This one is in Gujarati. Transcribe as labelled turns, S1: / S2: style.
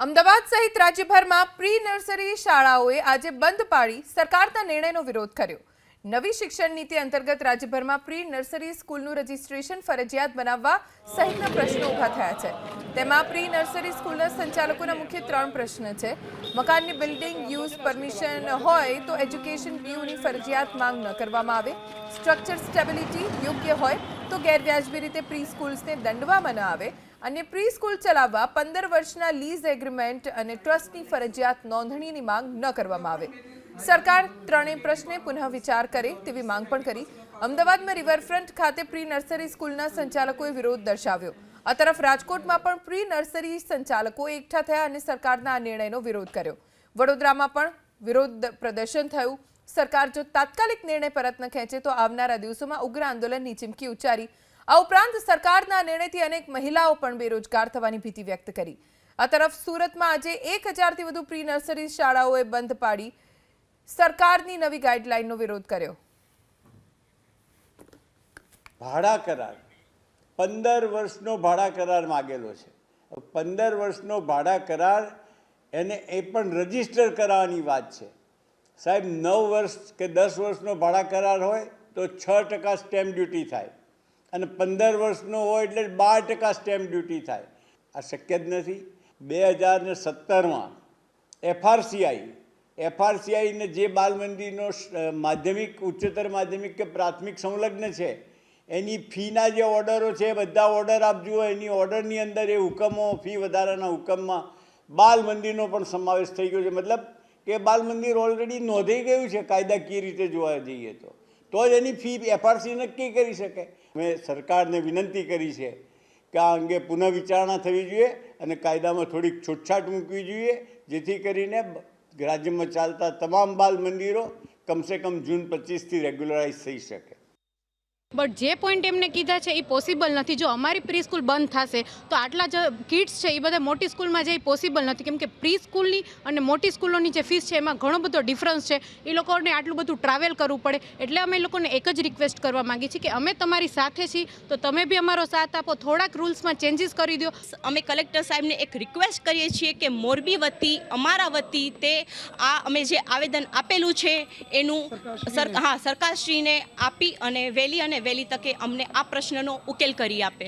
S1: અમદાવાદ સહિત રાજ્યભરમાં પ્રી નર્સરી શાળાઓએ આજે બંધ પાડી સરકારના નિર્ણયનો વિરોધ કર્યો. નવી શિક્ષણ નીતિ અંતર્ગત રાજ્યભરમાં પ્રી નર્સરી સ્કૂલનું રજીસ્ટ્રેશન ફરજિયાત બનાવવા સહિતના પ્રશ્નો ઊભા થયા છે. તેમાં પ્રી નર્સરી સ્કૂલના સંચાલકોના મુખ્ય ત્રણ પ્રશ્ન છે. મકાનની બિલ્ડિંગ યુઝ પરમિશન હોય તો એજ્યુકેશન ડ્યુની ફરજિયાત માંગ ન કરવામાં આવે. સ્ટ્રક્ચર સ્ટેબિલિટી યોગ્ય હોય તો ગેરવ્યાજબી રીતે પ્રી સ્કૂલ્સને દંડવામાં ન આવે. અને પ્રી સ્કૂલ ચલાવવા પંદર વર્ષના લીઝ એગ્રીમેન્ટ અને ટ્રસ્ટની ફરજિયાત નોંધણીની માંગ ન કરવામાં આવે. સરકાર ત્રણેય પ્રશ્ને પુનઃ વિચાર કરે તેવી માંગ પણ કરી. અમદાવાદમાં રિવરફ્રન્ટ ખાતે પ્રી નર્સરી સ્કૂલના સંચાલકોએ વિરોધ દર્શાવ્યો. આ તરફ રાજકોટમાં પણ પ્રી નર્સરી સંચાલકો એકઠા થયા અને સરકારના આ નિર્ણયનો વિરોધ કર્યો. વડોદરામાં પણ વિરોધ પ્રદર્શન થયું. સરકાર જો તાત્કાલિક નિર્ણય પરત ન ખેંચે તો આવનારા દિવસોમાં ઉગ્ર આંદોલનની ચીમકી ઉચ્ચારી આ ઉપરાંત સરકારના નિર્ણયથી અનેક મહિલાઓ પણ બેરોજગાર થવાની ભીતિ વ્યક્ત કરી. આ તરફ સુરતમાં આજે એક હજારથી વધુ પ્રી નર્સરી શાળાઓએ બંધ પાડી સરકારની નવી ગાઈડલાઈનનો વિરોધ કર્યો.
S2: ભાડા કરાર. પંદર વર્ષનો ભાડા કરાર માગેલો છે. પંદર વર્ષનો ભાડા કરાર એને એ પણ રજિસ્ટર કરાવવાની વાત છે. સાહેબ, નવ વર્ષ કે દસ વર્ષનો ભાડા કરાર હોય તો છ ટકા સ્ટેમ્પ ડ્યુટી થાય. અને પંદર વર્ષનો હોય એટલે બાર ટકા સ્ટેમ્પ ડ્યુટી થાય. આ શક્ય જ નથી. બે હજાર ને સત્તરમાં એફઆરસીઆઈ એફઆરસીઆઈને જે બાલમંદિરનો માધ્યમિક, ઉચ્ચતર માધ્યમિક કે પ્રાથમિક સંલગ્ન છે, એની ફીના જે ઓર્ડરો છે બધા ઓર્ડર આપજો એની ઓર્ડરની અંદર એ હુકમો, ફી વધારાના હુકમમાં બાલ મંદિરનો પણ સમાવેશ થઈ ગયો છે. મતલબ કે બાલ મંદિર ઓલરેડી નોંધાઈ ગયું છે, કાયદાકીય રીતે જોવા જઈએ તો. તો જ એની ફી એફઆરસી નક્કી કરી શકે. મેં સરકારને વિનંતી કરી છે કે આ અંગે પુનઃ વિચારણા થવી જોઈએ અને કાયદામાં થોડીક છૂટછાટ મૂકવી જોઈએ, જેથી કરીને રાજ્યમાં ચાલતા તમામ બાલ મંદિરો કમસે કમ જૂન પચીસથી રેગ્યુલરાઇઝ થઈ શકે.
S3: બટ જે પોઈન્ટ એમને કીધા છે એ પોસિબલ નથી. જો અમારી પ્રી સ્કૂલ બંધ થશે, તો આટલા જે કિડ્સ છે એ બધા મોટી સ્કૂલમાં જાય પોસિબલ નથી. કેમ કે પ્રી સ્કૂલની અને મોટી સ્કૂલોની જે ફીસ છે એમાં ઘણો બધો ડિફરન્સ છે. એ લોકોને આટલું બધું ટ્રાવેલ કરવું પડે. એટલે અમે લોકોને એક જ રિક્વેસ્ટ કરવા માંગીએ છીએ કે અમે તમારી સાથે છીએ, તો તમે બી અમારો સાથ આપો. થોડાક રૂલ્સમાં ચેન્જીસ કરી દો.
S4: અમે કલેક્ટર સાહેબને એક રિક્વેસ્ટ કરીએ છીએ કે મોરબી વતી, અમારા વતી તે આ અમે જે આવેદન આપેલું છે, એનું હા, સરકારશ્રીને આપી અને વહેલી અને વહેલી તકે અમને આ પ્રશ્નનો ઉકેલ કરી આપે.